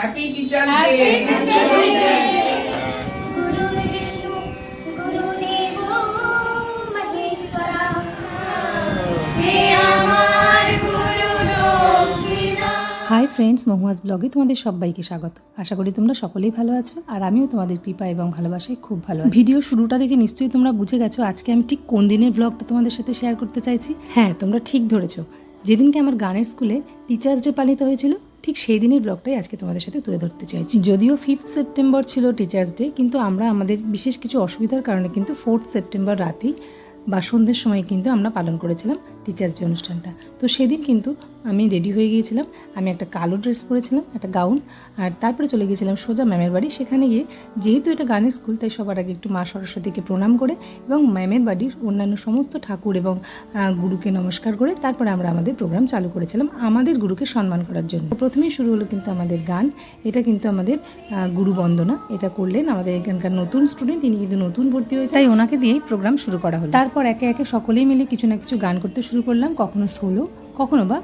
Happy teacher day hi friends Mahua's ব্লগে তোমাদের সবাইকে স্বাগত। আশা করি তোমরা সকলেই ভালো আছো আর আমিও তোমাদের কৃপা এবং ভালোবাসায় খুব ভালো আছি। ভিডিও শুরুটা দেখে নিশ্চয়ই তোমরা বুঝে গেছো আজকে আমি ঠিক কোন দিনের ব্লগটা তোমাদের সাথে শেয়ার করতে চাইছি? হ্যাঁ তোমরা ঠিক ধরেছো। যেদিনকে আমার গানের স্কুলে টিচার্স ডে পালিত হয়েছিল ঠিক সেই দিনের ব্লগটাই আজকে তোমাদের সাথে তুলে ধরতে চাইছি। যদিও ফিফথ সেপ্টেম্বর ছিল টিচার্স ডে কিন্তু আমরা আমাদের বিশেষ কিছু অসুবিধার কারণে কিন্তু ফোর্থ সেপ্টেম্বর রাতেই বা সন্ধ্যের সময় কিন্তু আমরা পালন করেছিলাম। টিচার্স ডে অনুষ্ঠানটা। তো সেদিন কিন্তু আমি রেডি হয়ে গিয়েছিলাম। আমি একটা কালো ড্রেস পরেছিলাম একটা গাউন আর তারপরে চলে গিয়েছিলাম সোজা ম্যামের বাড়ি। সেখানে গিয়ে যেহেতু এটা গানের স্কুল তাই সবার আগে একটু মা সরস্বতীকে প্রণাম করে এবং ম্যামের বাড়ির অন্যান্য সমস্ত ঠাকুর এবং গুরুকে নমস্কার করে তারপরে আমরা আমাদের প্রোগ্রাম চালু করেছিলাম আমাদের গুরুকে সম্মান করার জন্য। প্রথমেই শুরু হলো কিন্তু আমাদের গান। এটা কিন্তু আমাদের গুরু বন্দনা। এটা করলেন আমাদের এখানকার নতুন স্টুডেন্ট তিনি কিন্তু নতুন ভর্তি হয়েছে তাই ওনাকে দিয়েই প্রোগ্রাম শুরু করা হলো। তারপর একে একে সকলেই মিলে কিছু না কিছু গান করতে শুরু করলাম কখনো সোলো কখনো বা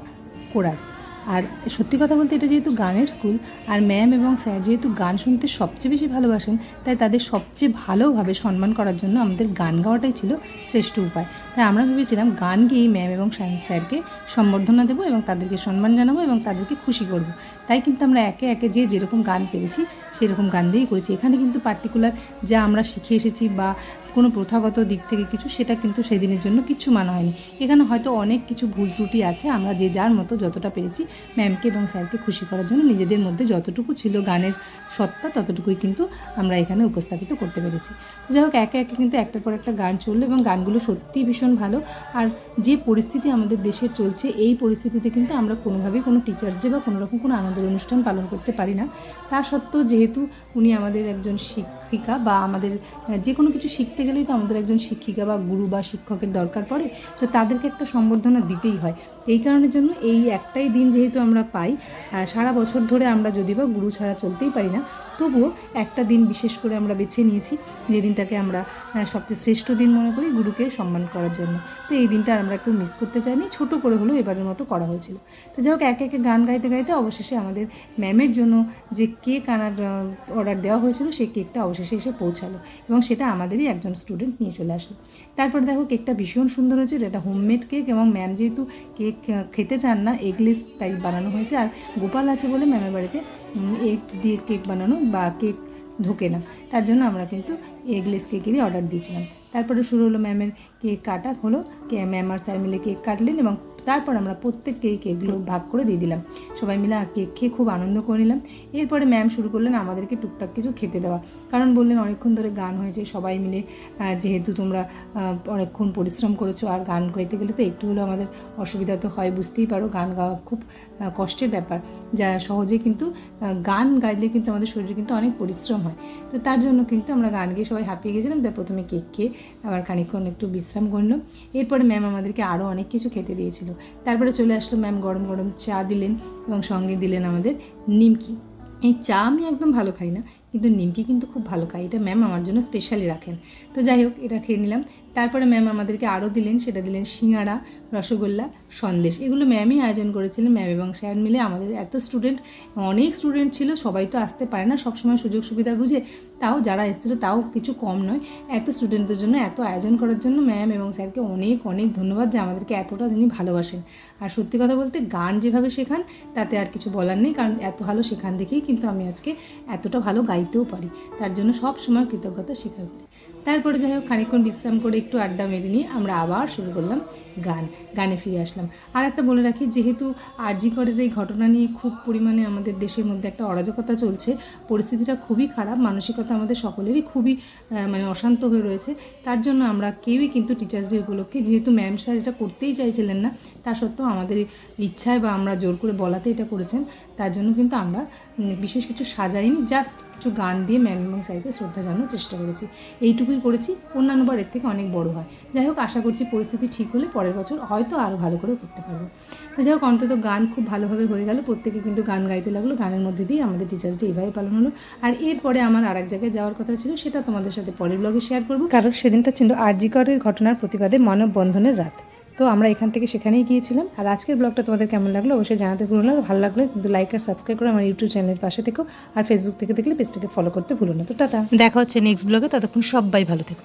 কোরাস আর সত্যি কথা বলতে এটা যেহেতু গানের স্কুল আর ম্যাম এবং স্যার যেহেতু গান শুনতে সবচেয়ে বেশি ভালোবাসেন, তাই তাদের সবচেয়ে ভালোভাবে সম্মান করার জন্য আমাদের গান গাওয়াটাই ছিল শ্রেষ্ঠ উপায়। তাই আমরা ভেবেছিলাম গান গেয়েই ম্যাম এবং স্যার- স্যারকে সম্বর্ধনা দেবো এবং তাদেরকে সম্মান জানাব এবং তাদেরকে খুশি করব। তাই কিন্তু আমরা একে একে যে যেরকম গান পেরেছি, সেরকম গান দিয়েই করেছি। এখানে কিন্তু পার্টিকুলার যা আমরা শিখে এসেছি বা কোনো প্রথাগত দিক থেকে কিছু, সেটা কিন্তু সেই দিনের জন্য কিছু মানা হয়নি। এখানে হয়তো অনেক কিছু ভুল ত্রুটি আছে, আমরা যে যার মতো যতটা পেরেছি ম্যামকে এবং স্যারকে খুশি করার জন্য নিজেদের মধ্যে যতটুকু ছিল গানের সত্তা, ততটুকুই কিন্তু আমরা এখানে উপস্থাপিত করতে পেরেছি। যাই হোক, একে একে কিন্তু একটার পর একটা গান চলল এবং গানগুলো সত্যিই ভীষণ ভালো। আর যে পরিস্থিতি আমাদের দেশে চলছে, এই পরিস্থিতিতে কিন্তু আমরা কোনোভাবেই কোনো টিচার্স ডে বা কোনো রকম কোনো আনন্দের অনুষ্ঠান পালন করতে পারি না। তা সত্ত্বেও যেহেতু উনি আমাদের একজন শিক্ষিকা বা আমাদের যে কোনো কিছু শিখতে গেলেই তো আমাদের একজন শিক্ষিকা বা গুরু বা শিক্ষকের দরকার পড়ে, তো তাদেরকে একটা সম্বর্ধনা দিতেই হয়। এই কারণের জন্য এই একটাই দিন যেহেতু আমরা পাই সারা বছর ধরে আমরা যদি বা গুরু ছাড়া চলতেই পারি না, তবুও একটা দিন বিশেষ করে আমরা বেছে নিয়েছি, যে দিনটাকে আমরা সবচেয়ে শ্রেষ্ঠ দিন মনে করি গুরুকে সম্মান করার জন্য। তো এই দিনটা আমরা একটু মিস করতে চাইনি, ছোট করে হলেও এবারের মতো করা হয়েছিল। তো যাই হোক, একে একে গান গাইতে গাইতে অবশেষে আমাদের ম্যামের জন্য যে কেক আনার অর্ডার দেওয়া হয়েছিল, সেই কেকটা অবশেষে এসে পৌঁছালো এবং সেটা আমাদেরই একজন স্টুডেন্ট নিয়ে চলে আসলো। তারপর দেখো কেকটা ভীষণ সুন্দর হয়েছে এটা হোমমেড কেক এবং ম্যাম যেহেতু কেক খেতে চান না এগলেস তাই বানানো হয়েছে। আর গোপাল আছে বলে ম্যামের বাড়িতে এগ দিয়ে কেক বানানো বা কেক ঢোকে না। তার জন্য আমরা কিন্তু এগলেস কেকেরই অর্ডার দিয়েছিলাম। তারপরে শুরু হলো ম্যামের কেক কাটা, হলো ম্যাম আর স্যার মিলে কেক কাটলেন এবং তারপর আমরা প্রত্যেককে এই কেকগুলো ভাগ করে দিয়ে দিলাম। সবাই মিলে কেক খেয়ে খুব আনন্দ করে নিলাম। এরপরে ম্যাম শুরু করলেন আমাদেরকে টুকটাক কিছু খেতে দেওয়া। কারণ বললেন অনেকক্ষণ ধরে গান হয়েছে, সবাই মিলে যেহেতু তোমরা অনেকক্ষণ পরিশ্রম করেছ আর গান গাইতে গেলে তো একটু হলেও আমাদের অসুবিধা তো হয়, বুঝতেই পারো গান গাওয়া খুব কষ্টের ব্যাপার। যা সহজে কিন্তু গান গাইলে কিন্তু আমাদের শরীরে কিন্তু অনেক পরিশ্রম হয়। তো তার জন্য কিন্তু আমরা গান গিয়ে সবাই হাঁপিয়ে গেছিলাম তাই প্রথমে কেক খেয়ে আবার খানিকক্ষণ একটু বিশ্রাম করলাম। এরপরে ম্যাম আমাদেরকে আরও অনেক কিছু খেতে দিয়েছিল। তারপরে চলে আসলো ম্যাম গরম গরম চা দিলেন এবং সঙ্গে দিলেন আমাদের নিমকি। এই চা আমি একদম ভালো খাই না, কিন্তু নিমকি কিন্তু খুব ভালো খাই এটা ম্যাম আমার জন্য স্পেশালি রাখেন। তো যাই হোক, এটা খেয়ে নিলাম। তারপরে ম্যাম আমাদেরকে আরও দিলেন, সেটা দিলেন সিঙাড়া রসগোল্লা সন্দেশ। এগুলো ম্যামই আয়োজন করেছিলেন ম্যাম এবং স্যার মিলে। আমাদের এত স্টুডেন্ট অনেক স্টুডেন্ট ছিল, সবাই তো আসতে পারে না, সবসময় সুযোগ সুবিধা বুঝে। তাও যারা এসেছিল, তাও কিছু কম নয়। এত স্টুডেন্টদের জন্য, এত আয়োজন করার জন্য ম্যাম এবং স্যারকে অনেক অনেক ধন্যবাদ যে আমাদেরকে এতটা তিনি ভালোবাসেন। আর সত্যি কথা বলতে, গান যেভাবে শেখান, তাতে আর কিছু বলার নেই, কারণ এত ভালো শেখান দেখেই কিন্তু আমি আজকে এতটা ভালো গাইতেও পারি। তার জন্য সব সময় কৃতজ্ঞতা স্বীকার করি। তারপরে যাই হোক, খানিকক্ষণ বিশ্রাম করে একটু আড্ডা মেরে নিয়ে আমরা আবার শুরু করলাম গান, গানে ফিরে আসলাম। আর একটা বলে রাখি, যেহেতু আরজি করের এই ঘটনা নিয়ে খুব পরিমাণে আমাদের দেশের মধ্যে একটা অরাজকতা চলছে, পরিস্থিতিটা খুবই খারাপ, মানসিকতা আমাদের সকলেরই খুবই মানে অশান্ত হয়ে রয়েছে, তার জন্য আমরা কেউই কিন্তু টিচার্স ডে উপলক্ষে, যেহেতু ম্যাম স্যার এটা করতেই চাইছিলেন না, তা সত্ত্বেও আমাদের ইচ্ছায় বা আমরা জোর করে বলাতে এটা করেছেন, তার জন্য কিন্তু আমরা বিশেষ কিছু সাজাইনি জাস্ট কিছু গান দিয়ে ম্যাম এবং স্যারকে শ্রদ্ধা জানানোর চেষ্টা করেছি। এইটুকুই করেছি। অন্যান্য বার এর থেকে অনেক বড় হয়। যাই হোক, আশা করছি পরিস্থিতি ঠিক হলে পরের বছর হয়তো আরও ভালো করে করতে পারব। তো যাই হোক, অন্তত গান খুব ভালোভাবে হয়ে গেল। প্রত্যেকে কিন্তু গান গাইতে লাগল। গানের মধ্যে দিয়ে আমাদের টিচার্স ডে এইভাবে পালন হলো। আর এরপরে আমার আর এক জায়গায় যাওয়ার কথা ছিল, সেটা তোমাদের সাথে পরের ব্লগে শেয়ার করব। কারণ সেদিনটা ছিল আরজিকরের ঘটনার প্রতিবাদে মানববন্ধনের রাত। তো আমরা এখান থেকে সেখানেই গিয়েছিলাম। আর আজকের ব্লগটা তোমাদের কেমন লাগল অবশ্যই জানাতে ভুলো না। ভালো লাগলে কিন্তু লাইক আর সাবস্ক্রাইব করে আমার ইউটিউব চ্যানেলের পাশে থেকো। আর ফেসবুক থেকে দেখলে পেজটাকে ফলো করতে ভুলো না। তো টাটা। দেখা হচ্ছে নেক্সট ব্লগে ততক্ষণ সবাই ভালো থেকো।